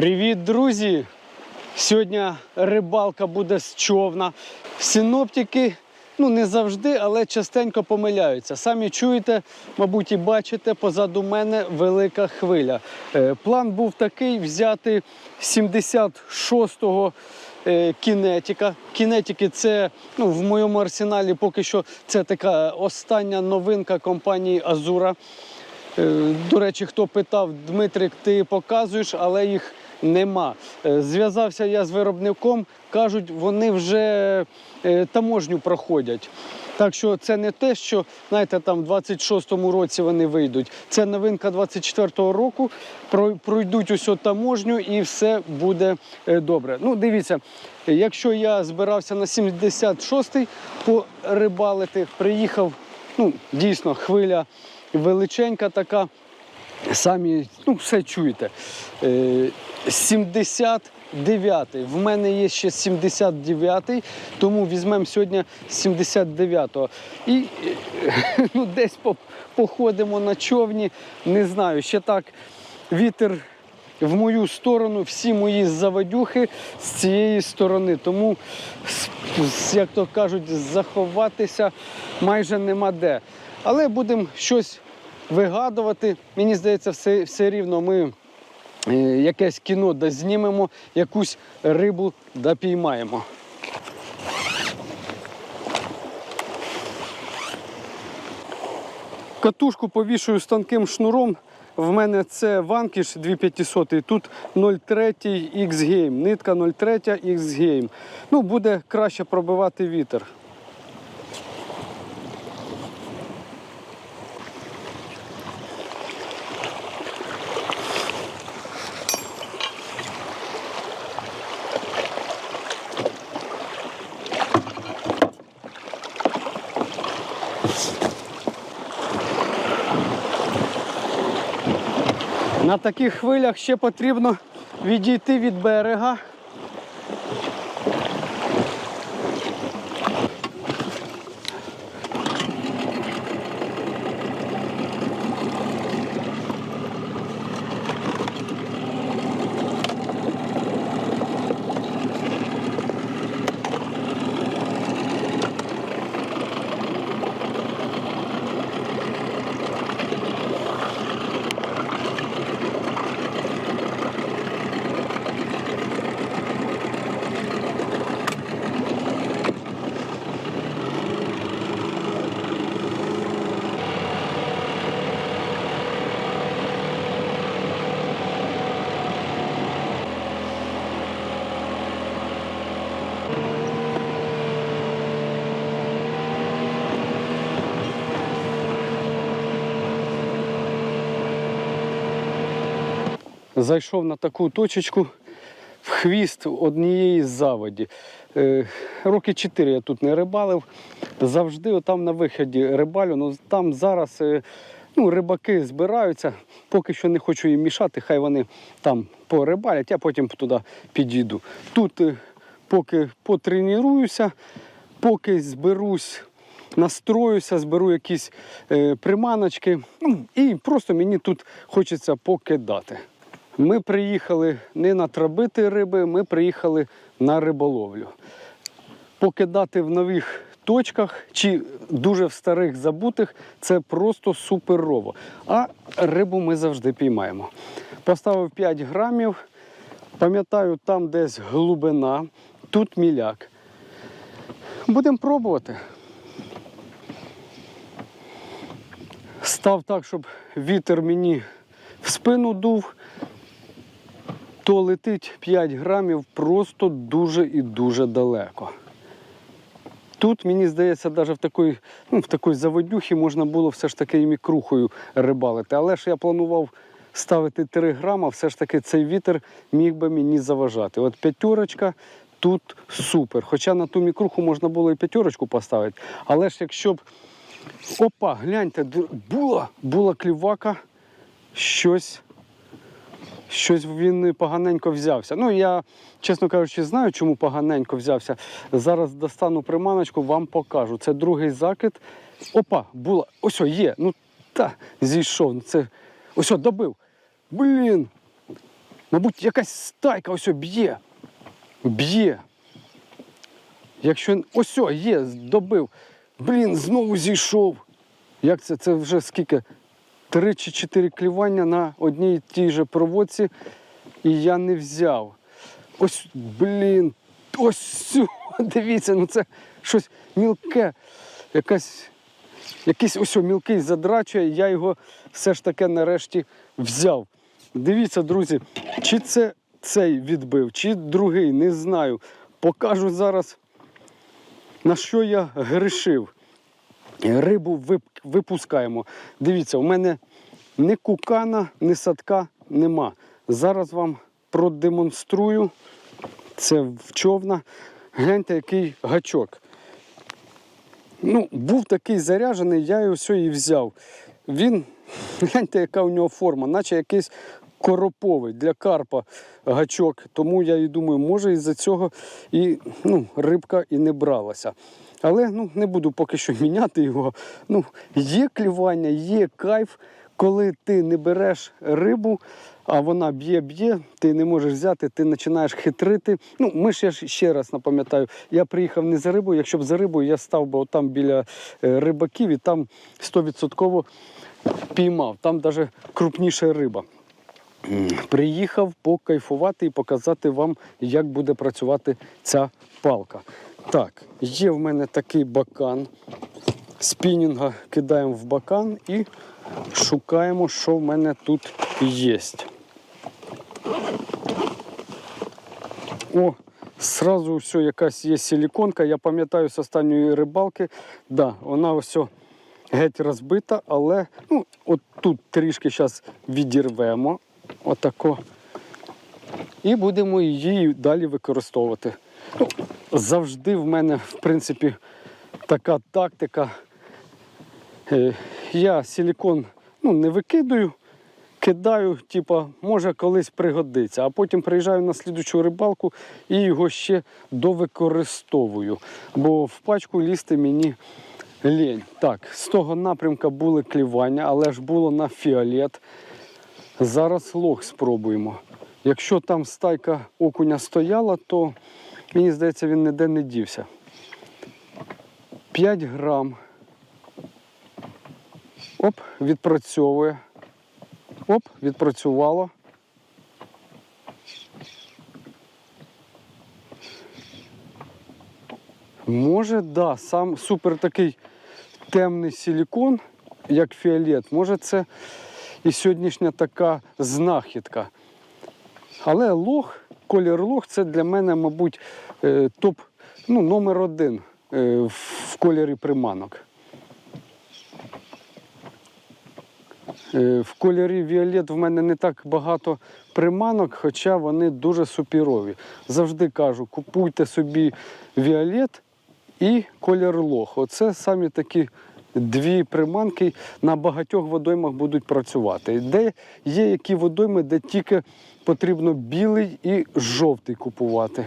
Привіт, друзі! Сьогодні рибалка буде з човна. Синоптики ну не завжди, але частенько помиляються. Самі чуєте, мабуть, і бачите, позаду мене велика хвиля. Е, План був такий взяти 76-го е, кінетика. Кінетики це ну, в моєму арсеналі поки що це така остання новинка компанії Азура. Е, До речі, хто питав, Дмитрик, ти показуєш, але їх нема. Е, Зв'язався я з виробником, кажуть, вони вже е, таможню проходять. Так що це не те, що знаєте, там в 26-му році вони вийдуть. Це новинка 24-го року. Пройдуть усю таможню і все буде е, добре. Ну, дивіться, якщо я збирався на 76-й порибалити, приїхав, ну, дійсно, хвиля величенька така. Самі ну, все чуєте. Е, 79-й. В мене є ще 79-й, тому візьмемо сьогодні 79-го. І ну, десь походимо на човні. Не знаю, ще так вітер в мою сторону, всі мої заводюхи з цієї сторони. Тому, як то кажуть, заховатися майже нема де. Але будемо щось вигадувати. Мені здається, все, все рівно ми якесь кіно да знімемо, якусь рибу да піймаємо. Катушку повішую з тонким шнуром. В мене це ванкіш 2500, тут 0,3 X-Game, нитка 0,3 X-Game. Ну, буде краще пробивати вітер. На таких хвилях ще потрібно відійти від берега. Зайшов на таку точечку в хвіст однієї з заводі. Е, роки чотири я тут не рибалив. Завжди отам на виході рибалю. Ну, там зараз е, ну, рибаки збираються. Поки що не хочу їм мішати, хай вони там порибалять, я потім туди підійду. Тут е, поки потренуюся, поки зберусь настроюся, зберу якісь е, приманочки. Ну, і просто мені тут хочеться покидати. Ми приїхали не на травити риби, ми приїхали на риболовлю. Покидати в нових точках чи дуже в старих забутих це просто суперово. А рибу ми завжди піймаємо. Поставив 5 грамів. Пам'ятаю, там десь глибина, тут міляк. Будемо пробувати. Став так, щоб вітер мені в спину дув, то летить 5 грамів просто дуже і дуже далеко. Тут, мені здається, навіть в такій, ну, в такій заводюхі можна було все ж таки і мікрухою рибалити. Але ж я планував ставити 3 грама, все ж таки цей вітер міг би мені заважати. От п'ятерочка тут супер. Хоча на ту мікруху можна було і п'ятерочку поставити. Але ж якщо б Опа, гляньте, була, була клівака, щось, щось він поганенько взявся. Ну, я, чесно кажучи, знаю, чому поганенько взявся. Зараз достану приманочку, вам покажу. Це другий закид. Опа, була. Ось, є. Ну, та, зійшов. Це. Ось, добив. Блін. Мабуть, якась стайка ось б'є. Б'є. Якщо. Ось є, добив. Блін, знову зійшов. Як це? Це вже скільки? Три чи чотири клівання на одній тій же проводці, і я не взяв. Ось, блін, ось дивіться, ну це щось мілке, якась, якийсь ось мілкий задрачує, я його все ж таки нарешті взяв. Дивіться, друзі, чи це цей відбив, чи другий, не знаю. Покажу зараз, на що я грішив. Рибу вип- випускаємо. Дивіться, у мене ні кукана, ні садка нема. Зараз вам продемонструю. Це в човна. Гляньте, який гачок. Ну, був такий заряджений, я його все і взяв. Він, гляньте, яка у нього форма, наче якийсь короповий для карпа гачок. Тому я і думаю, може із-за цього і ну, рибка і не бралася. Але ну, не буду поки що міняти його. Ну, є клювання, є кайф, коли ти не береш рибу, а вона б'є-б'є, ти не можеш взяти, ти починаєш хитрити. Ну, ми ж я ще раз напам'ятаю, я приїхав не за рибою, якщо б за рибою, я став би там біля е, рибаків і там 100% піймав. Там навіть крупніша риба. Приїхав покайфувати і показати вам, як буде працювати ця палка. Так, є в мене такий бакан. Спінінга кидаємо в бакан і шукаємо, що в мене тут є. О, сразу все, якась є силіконка. Я пам'ятаю з останньої рибалки. Да, вона ось геть розбита, але ну, от тут трішки зараз відірвемо. Отако. І будемо її далі використовувати. Ну, завжди в мене, в принципі, така тактика. Е, Я силікон ну, не викидаю, кидаю, типа, може колись пригодиться. А потім приїжджаю на слідучу рибалку і його ще довикористовую. Бо в пачку лізти мені лінь. Так, з того напрямка були клівання, але ж було на фіолет. Зараз лох спробуємо. Якщо там стайка окуня стояла, то мені здається, він ніде не дівся. 5 грам. Оп, відпрацьовує. Оп, відпрацювало. Може, да, сам супер такий темний силікон, як фіолет. Може, це і сьогоднішня така знахідка. Але лох, колір лох це для мене, мабуть, е, топ ну, номер один е, в кольорі приманок. Е, В кольорі Віолет в мене не так багато приманок, хоча вони дуже супірові. Завжди кажу, купуйте собі Віолет і колір лох. Оце самі такі дві приманки на багатьох водоймах будуть працювати. Де є які водойми, де тільки потрібно білий і жовтий купувати.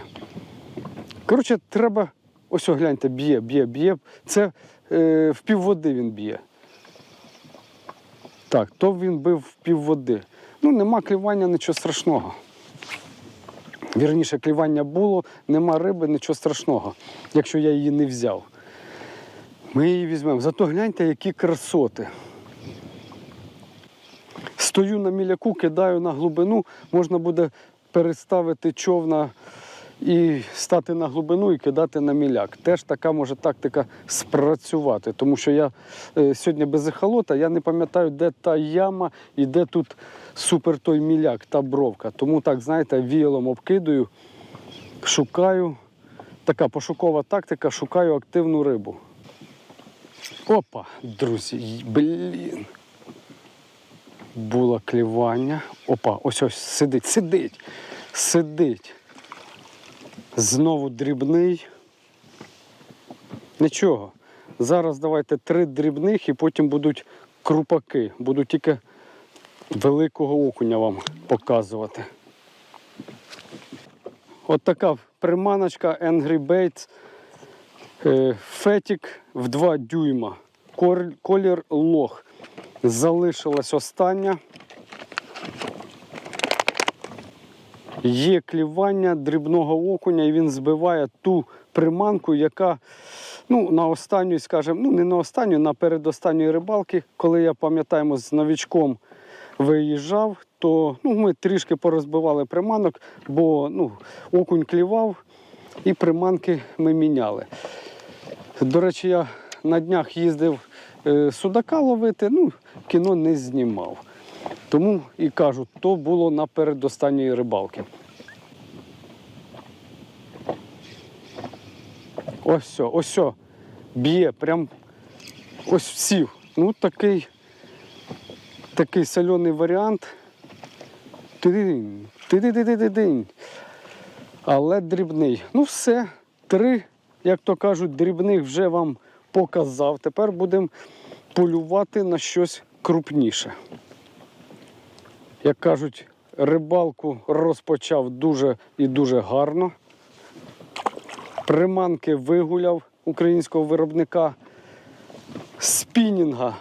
Коротше, треба. Ось о, гляньте, б'є, б'є, б'є. Це е, в півводи він б'є. Так, то він бив в півводи. Ну, нема клівання, нічого страшного. Вірніше, клівання було, нема риби, нічого страшного, якщо я її не взяв. Ми її візьмемо. Зато гляньте, які красоти. Стою на міляку, кидаю на глибину, можна буде переставити човна і стати на глибину і кидати на міляк. Теж така може тактика спрацювати. Тому що я е, сьогодні без ехолота, я не пам'ятаю, де та яма і де тут супер той міляк, та бровка. Тому так, знаєте, віялом обкидаю, шукаю. Така пошукова тактика, шукаю активну рибу. Опа, друзі, блін. Було клівання. Опа, ось ось сидить, сидить, сидить. Знову дрібний. Нічого. Зараз давайте три дрібних і потім будуть крупаки. Буду тільки великого окуня вам показувати. От така приманочка Angry Baits. Е, Фетік в 2 дюйма. Колір лох. Залишилась остання. є клівання дрібного окуня, і він збиває ту приманку, яка ну, на останній, скажімо, ну не на останню, на передостанньої рибалки, коли я пам'ятаємо, з новічком виїжджав, то ну, ми трішки порозбивали приманок, бо ну, окунь клівав і приманки ми міняли. До речі, я на днях їздив е, судака ловити, ну, кіно не знімав. Тому і кажу, то було наперед останньої рибалки. Ось все, ось все. Б'є, прям ось сів. Ну, такий, такий соляний варіант. Тидинь, тидинь. Але дрібний. Ну, все, три, як то кажуть, дрібних вже вам показав. Тепер будемо полювати на щось крупніше. Як кажуть, рибалку розпочав дуже і дуже гарно. Приманки вигуляв українського виробника спінінга.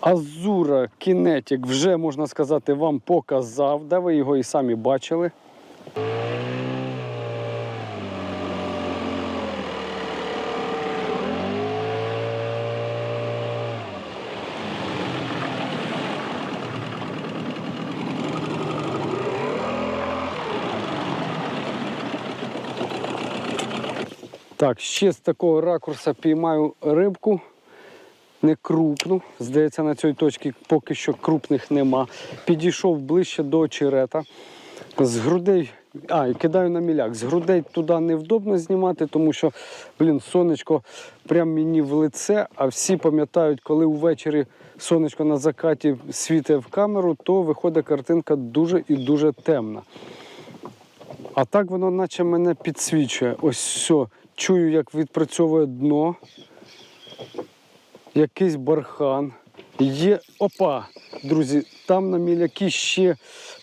Азура Кінетік вже, можна сказати, вам показав, де ви його і самі бачили. Так, ще з такого ракурса піймаю рибку. Не крупну. Здається, на цій точці поки що крупних нема. Підійшов ближче до очерета. З грудей, а, і кидаю на міляк. З грудей туди невдобно знімати, тому що, блін, сонечко прям мені в лице, а всі пам'ятають, коли ввечері сонечко на закаті світить в камеру, то виходить картинка дуже і дуже темна. А так воно наче мене підсвічує. Ось все. Чую, як відпрацьовує дно. Якийсь бархан. Є. Опа! Друзі, там на мілякі ще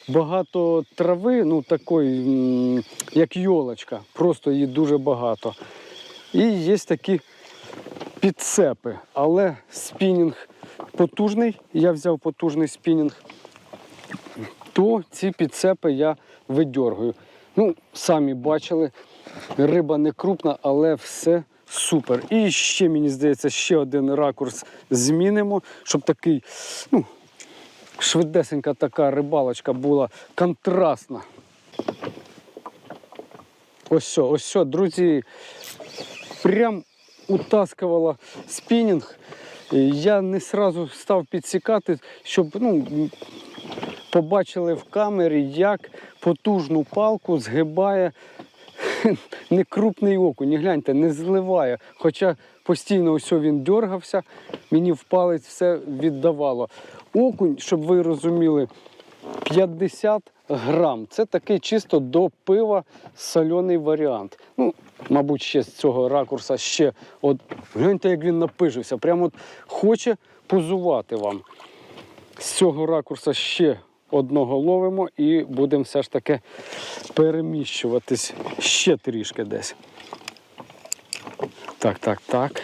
багато трави, ну такої, як йолочка. Просто її дуже багато. І є такі підцепи. Але спінінг потужний. Я взяв потужний спінінг то ці підцепи я видьоргую. Ну, самі бачили, риба не крупна, але все супер. І ще, мені здається, ще один ракурс змінимо, щоб такий, ну, швидесенька така рибалочка була контрастна. Ось ось друзі, прям утаскувала спінінг. Я не сразу став підсікати, щоб ну, побачили в камері, як потужну палку згибає некрупний окунь. І гляньте, не зливає. Хоча постійно ось він дергався, мені в палець все віддавало. Окунь, щоб ви розуміли, 50 грам. Це такий чисто до пива соляний варіант. Ну, мабуть, ще з цього ракурса ще. От гляньте, як він напижився. Прямо от хоче позувати вам. З цього ракурса ще одного ловимо і будемо все ж таки переміщуватись ще трішки десь. Так, так, так.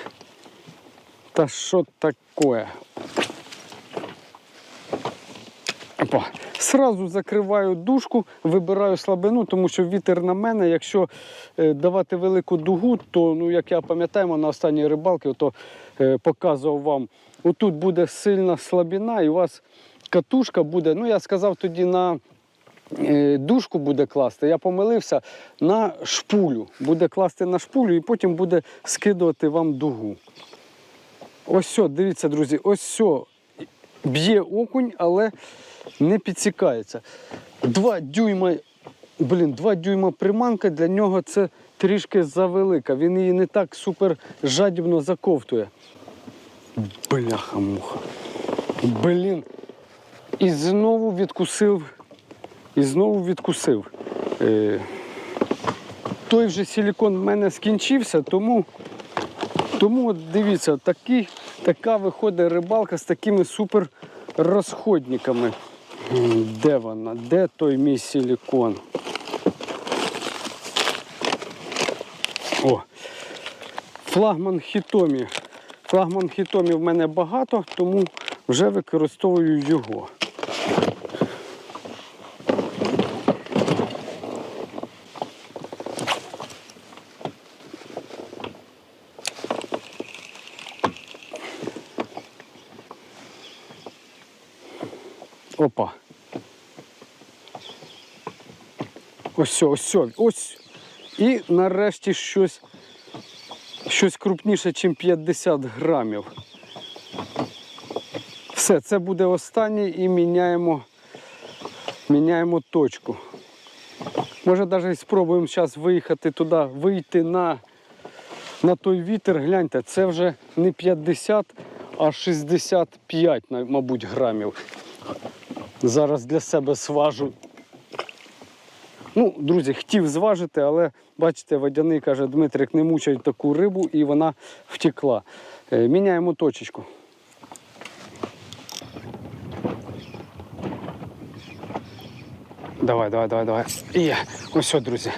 Та що таке? Опа. Сразу закриваю дужку, вибираю слабину, тому що вітер на мене. Якщо е, давати велику дугу, то, ну, як я пам'ятаємо, на останній рибалці то, е, показував вам, отут буде сильна слабина, і у вас катушка буде, ну я сказав тоді на е, дужку буде класти, я помилився на шпулю. Буде класти на шпулю і потім буде скидувати вам дугу. Ось все, дивіться, друзі, ось все. Б'є окунь, але не підсікається. Два дюйма, блін, два дюйма приманка для нього це трішки завелика. Він її не так супер жадібно заковтує. Бляха-муха. Блін. І знову відкусив. І знову відкусив. Е, той вже силікон в мене скінчився, тому, тому от дивіться, такі, така виходить рибалка з такими супер розходниками. Де вона? Де той мій силікон? О, флагман хітомі. Флагман хітомі в мене багато, тому вже використовую його. Опа. Ось, ось, ось. І нарешті щось щось крупніше, ніж 50 грамів. Все, це буде останній і міняємо, міняємо точку. Може навіть спробуємо зараз виїхати туди, вийти на, на той вітер. Гляньте, це вже не 50, а 65, мабуть, грамів. Зараз для себе сважу. Ну, друзі, хотів зважити, але бачите, водяний каже, Дмитрик, не мучай таку рибу, і вона втекла. Е, Міняємо точечку. Давай, давай, давай, давай. Є. Ось, друзі.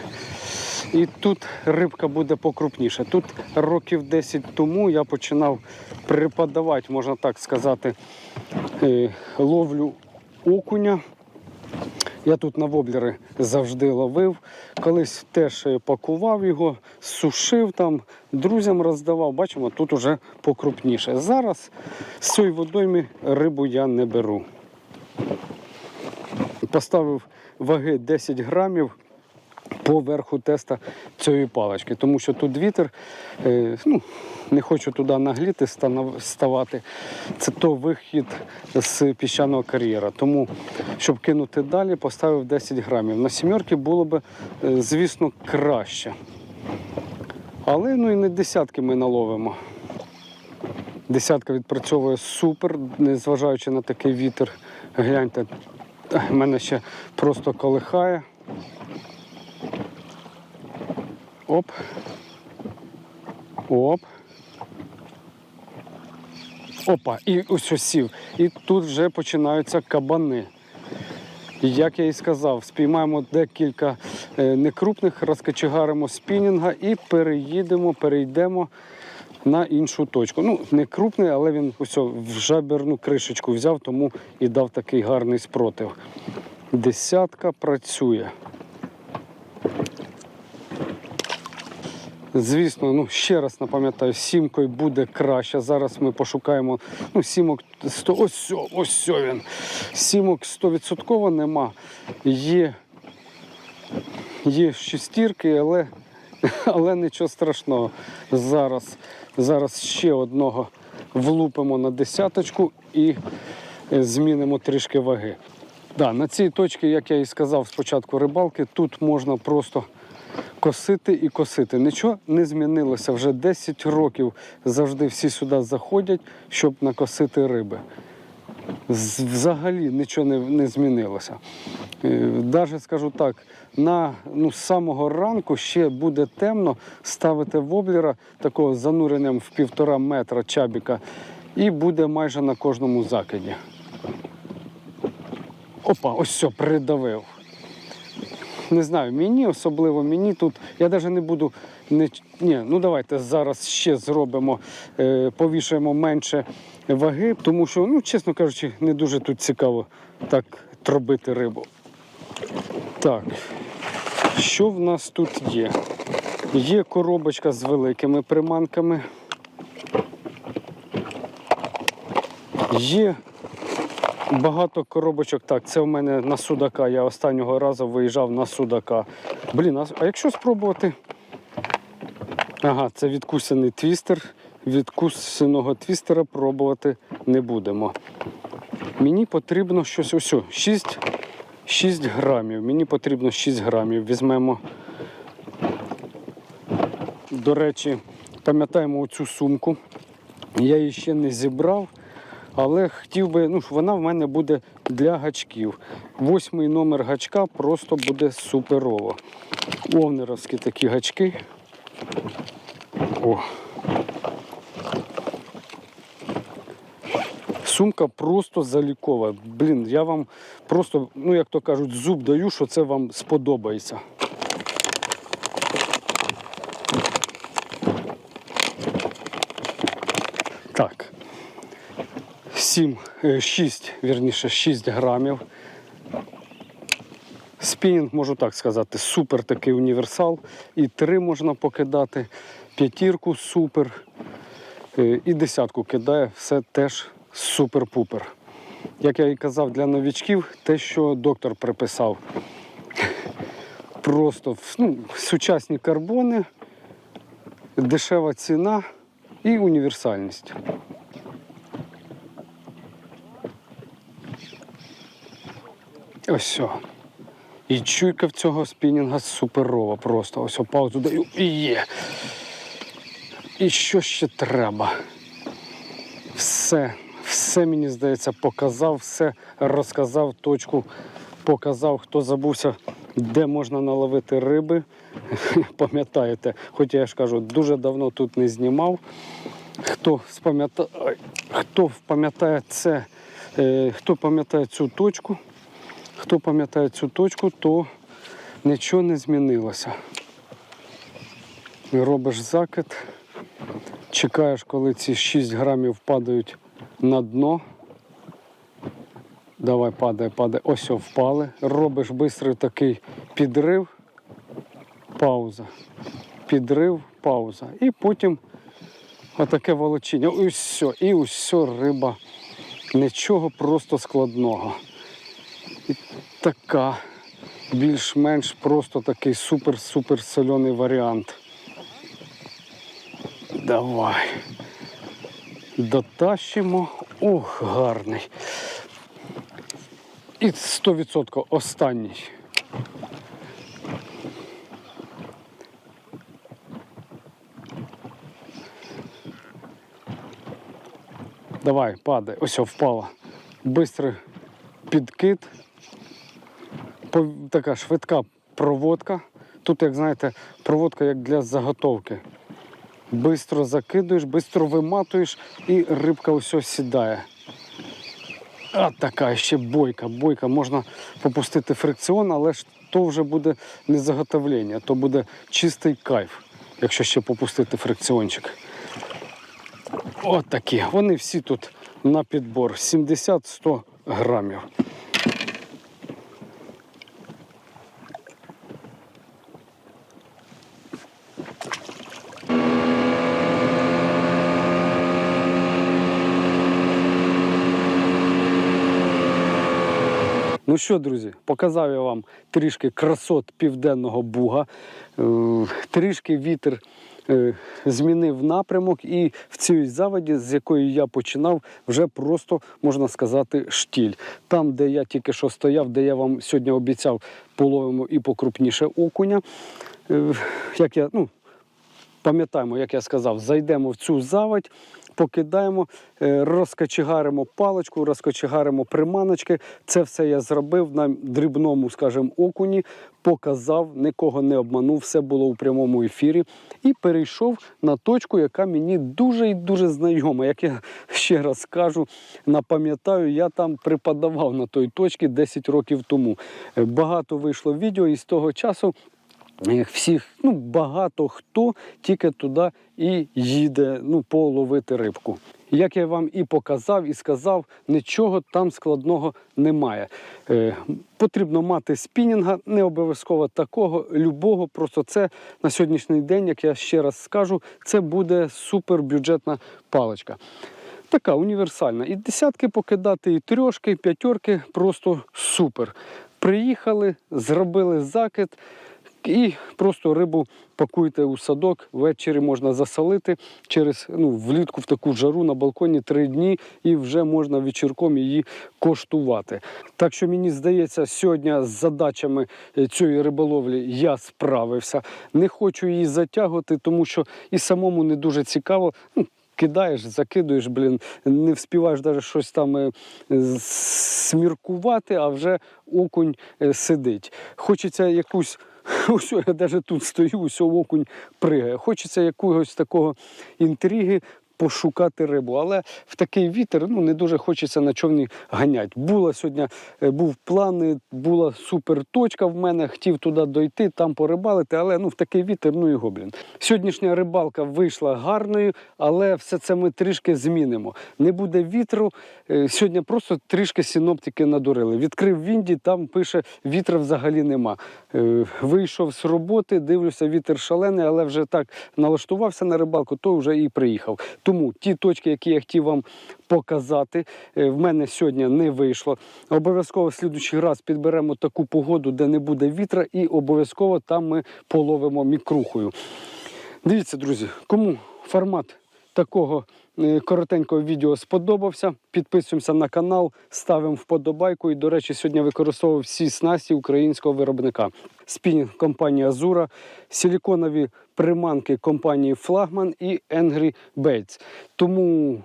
І тут рибка буде покрупніше. Тут років 10 тому я починав припадавати, можна так сказати, е, ловлю окуня. Я тут на воблери завжди ловив. Колись теж е, пакував його, сушив там, друзям роздавав. Бачимо, тут уже покрупніше. Зараз з цієї водойми рибу я не беру. Поставив ваги 10 грамів по верху теста цієї палички, тому що тут вітер, е, ну, не хочу туди нагліти ставати. Це то вихід з піщаного кар'єра. Тому, щоб кинути далі, поставив 10 грамів. На сімерки було б, е, звісно, краще. Але ну і не десятки ми наловимо. Десятка відпрацьовує супер, незважаючи на такий вітер. Гляньте, мене ще просто колихає. Оп. Оп. Опа, і ось сів. І тут вже починаються кабани. Як я і сказав, спіймаємо декілька е, некрупних, розкачегаримо спінінга і переїдемо, перейдемо на іншу точку. Ну, не крупний, але він ось в жаберну кришечку взяв, тому і дав такий гарний спротив. Десятка працює. Звісно, ну ще раз напам'ятаю, сімкою буде краще. Зараз ми пошукаємо ну, сімок 100, ось, ось він. Сімок 100% нема. Є, є шестірки, але, але нічого страшного. Зараз, зараз ще одного влупимо на десяточку і е, змінимо трішки ваги. Да, на цій точці, як я і сказав спочатку рибалки, тут можна просто косити і косити. Нічого не змінилося. Вже 10 років завжди всі сюди заходять, щоб накосити риби. Взагалі нічого не, не змінилося. Навіть скажу так, на, ну, самого ранку ще буде темно, ставити воблера такого з зануренням в півтора метра чабіка, і буде майже на кожному закиді. Опа, ось все, придавив не знаю, мені особливо мені тут. Я навіть не буду. Не, ні, ну давайте зараз ще зробимо, е, повішаємо менше ваги, тому що, ну, чесно кажучи, не дуже тут цікаво так тробити рибу. Так, що в нас тут є? Є коробочка з великими приманками. Є Багато коробочок. Так, це в мене на судака. Я останнього разу виїжджав на судака. Блін, а якщо спробувати. Ага, це відкусений твістер. Відкусеного твістера пробувати не будемо. Мені потрібно щось ось. 6, 6 грамів. Мені потрібно 6 грамів. Візьмемо. До речі, пам'ятаємо оцю сумку. Я її ще не зібрав. Але хотів би, ну вона в мене буде для гачків. Восьмий номер гачка просто буде суперово. Овнеровські такі гачки. О. Сумка просто залікова. Блін, я вам просто, ну як то кажуть, зуб даю, що це вам сподобається. Так. 7, 6, вірніше, 6 грамів. Спінінг, можу так сказати, супер такий універсал. І три можна покидати, п'ятірку супер. е, І десятку кидає, все теж супер-пупер. як я і казав, для новічків, те, що доктор приписав. Просто ну, сучасні карбони, дешева ціна і універсальність. Ось все. І чуйка в цього спінінга суперова просто. Ось паузу даю і є. І що ще треба? Все, все мені здається, показав, все розказав, точку показав, хто забувся, де можна наловити риби. Пам'ятаєте, хоч я ж кажу, дуже давно тут не знімав. Хто спам'ятає, хто пам'ятає це, е, хто пам'ятає цю точку, хто пам'ятає цю точку, то нічого не змінилося. Робиш закид, чекаєш, коли ці 6 грамів падають на дно. Давай, падає, падає. Ось впали. Робиш швидкий такий підрив, пауза. Підрив, пауза. І потім отаке волочіння. І все, і все риба. Нічого просто складного. Така більш-менш просто такий супер-супер соляний варіант. Давай. Дотащимо. Ух, гарний. І 100% останній. Давай, падай. Ось, впала. Бистрий підкид. Така швидка проводка. Тут, як знаєте, проводка як для заготовки. Бистро закидуєш, бистро виматуєш і рибка ось сідає. А така ще бойка, бойка. Можна попустити фрикціон, але ж то вже буде не заготовлення, то буде чистий кайф, якщо ще попустити фрикціончик. От такі. Вони всі тут на підбор. 70-100 грамів. Ну що, друзі, показав я вам трішки красот південного буга. Е, Трішки вітер е, змінив напрямок, і в цій заводі, з якої я починав, вже просто можна сказати штіль. Там, де я тільки що стояв, де я вам сьогодні обіцяв, половимо і покрупніше окуня. Е, Як я, ну, пам'ятаємо, як я сказав, зайдемо в цю заводь, покидаємо, е, розкочегаримо паличку, розкочегаримо приманочки. Це все я зробив на дрібному, скажімо, окуні, показав, нікого не обманув, все було у прямому ефірі. І перейшов на точку, яка мені дуже і дуже знайома. Як я ще раз скажу, напам'ятаю, я там преподавав на той точці 10 років тому. Е, Багато вийшло відео, і з того часу всіх, ну багато хто тільки туди і їде ну, половити рибку. Як я вам і показав, і сказав, нічого там складного немає. Е, потрібно мати спінінга, не обов'язково такого, любого. Просто це на сьогоднішній день, як я ще раз скажу, це буде супербюджетна паличка. Така універсальна. І десятки покидати, і трьошки, і п'ятерки просто супер. Приїхали, зробили закид. І просто рибу пакуйте у садок, ввечері можна засолити через ну, влітку в таку жару на балконі три дні і вже можна вечірком її коштувати. Так що мені здається, сьогодні з задачами е, цієї риболовлі я справився. Не хочу її затягувати, тому що і самому не дуже цікаво. Ну, Кидаєш, закидуєш, блін, не вспіваєш навіть щось там е, сміркувати, а вже окунь е, сидить. Хочеться якусь Ось я навіть тут стою, ось окунь пригає. Хочеться якогось такого інтриги. Пошукати рибу, але в такий вітер ну не дуже хочеться на човні ганяти. Була сьогодні, е, був план, була супер точка в мене, хотів туди дойти, там порибалити, але ну в такий вітер, ну його, блін. Сьогоднішня рибалка вийшла гарною, але все це ми трішки змінимо. Не буде вітру. Е, Сьогодні просто трішки синоптики надурили. Відкрив Вінді, там пише, вітра взагалі нема. Е, Вийшов з роботи, дивлюся, вітер шалений, але вже так налаштувався на рибалку, то вже і приїхав. Тому ті точки, які я хотів вам показати, е, в мене сьогодні не вийшло. Обов'язково в слідуючий раз підберемо таку погоду, де не буде вітра, і обов'язково там ми половимо мікрухою. Дивіться, друзі, кому формат такого е, коротенького відео сподобався, підписуємося на канал, ставимо вподобайку. І, до речі, сьогодні використовував всі снасті українського виробника. Спінінг компанії Азура, силіконові приманки компанії Флагман і Angry Baits. Тому,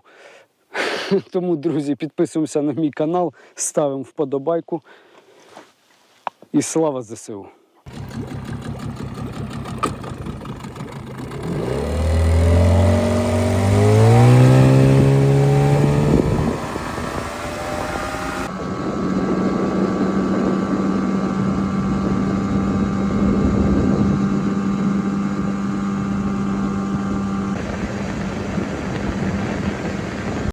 тому, друзі, підписуємося на мій канал, ставимо вподобайку. І слава ЗСУ!